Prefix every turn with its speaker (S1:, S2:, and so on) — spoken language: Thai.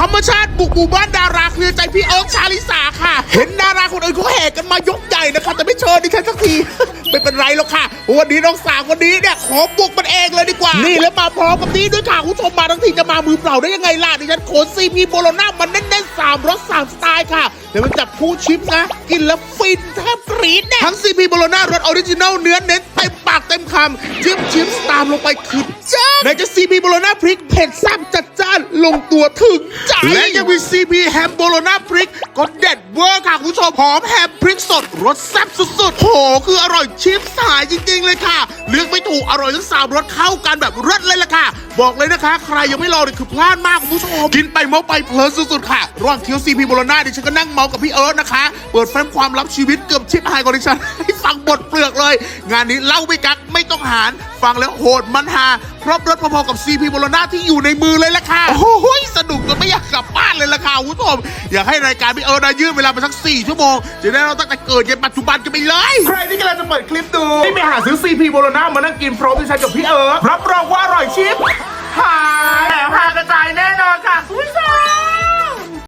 S1: ธรรมชาติบุกหมู่บ้านดาราเคลียร์ใจพี่เอิร์กชาลิสาค่ะ เห็นดาราคนอื่นเขาแห่กันมายกใหญ่นะคะ แต่ไม่เชิญดิฉันสักที ไม่เป็นไรหรอกค่ะ วันนี้น้องสาวคนนี้เนี่ยขอบุกมันเองเลยดีกว่า นี่แล้วมาพร้อมกับนี้ด้วยค่ะคุณผู้ชมมาทั้งทีจะมามือเปล่าได้ยังไงล่ะดิฉันขนซีพีโบโลน่ามันแน่นๆสามรสสามสไตล์ค่ะเดี๋ยวมันจับคู่ชิปนะกินแล้วฟินแทบกรี๊ดแน่ทั้งซีพีโบโลน่ารสออริจินัลเนื้อเน้นเต็มปากเต็มคำจิ้มชิปตามลงไปคือจ้าไหนจะซีพีโบโลน่าพริกเผ็ดแซ่บจัด ลงตัวถึงใจ และยังมีซีพีแฮมโบโลนาพริก ก็เด็ดเวอร์ค่ะ คุณผู้ชมหอมแฮมพริกสดรสแซ่บสุดๆโห คืออร่อยชิปสายจริง ๆ เลยค่ะ เลือกไม่ถูกอร่อยทั้งสามรสเข้ากันแบบรสเลยล่ะค่ะ บอกเลยนะคะ ใครยังไม่ลองเนี่ยคือพลาดมากคุณผู้ชมกินไปเมาไปเพลินสุดๆค่ะระหว่างเคี้ยวซีพีโบโลน่าดิฉันก็นั่งเมากับพี่เอิร์ธนะคะ เปิดแฟ้มความลับชีวิตเกือบชิปหายก่อนดิฉันให้ฟังบทเปลือกเลย งานนี้เล่าไม่กักไม่ต้องหารฟังแล้วโหดมันหาครบรถพอๆกับซีพีโบโลน่าที่อยู่ในมือเลยล่ะค่ะโอ้โหสนุกจนไม่อยาก คุณผู้ชมอยากให้รายการพี่เอิร์ดยืดเวลาไปสักสี่ชั่วโมง จะได้เราตั้งแต่เกิดยันปัจจุบันกันไปเลย
S2: ใครที่กำลังจะเปิดคลิปดูที่ไปหาซื้อซีพีโบโลนามานั่งกินพร้อมดิฉันกับพี่เอิร์ดรับรองว่าอร่อยชิป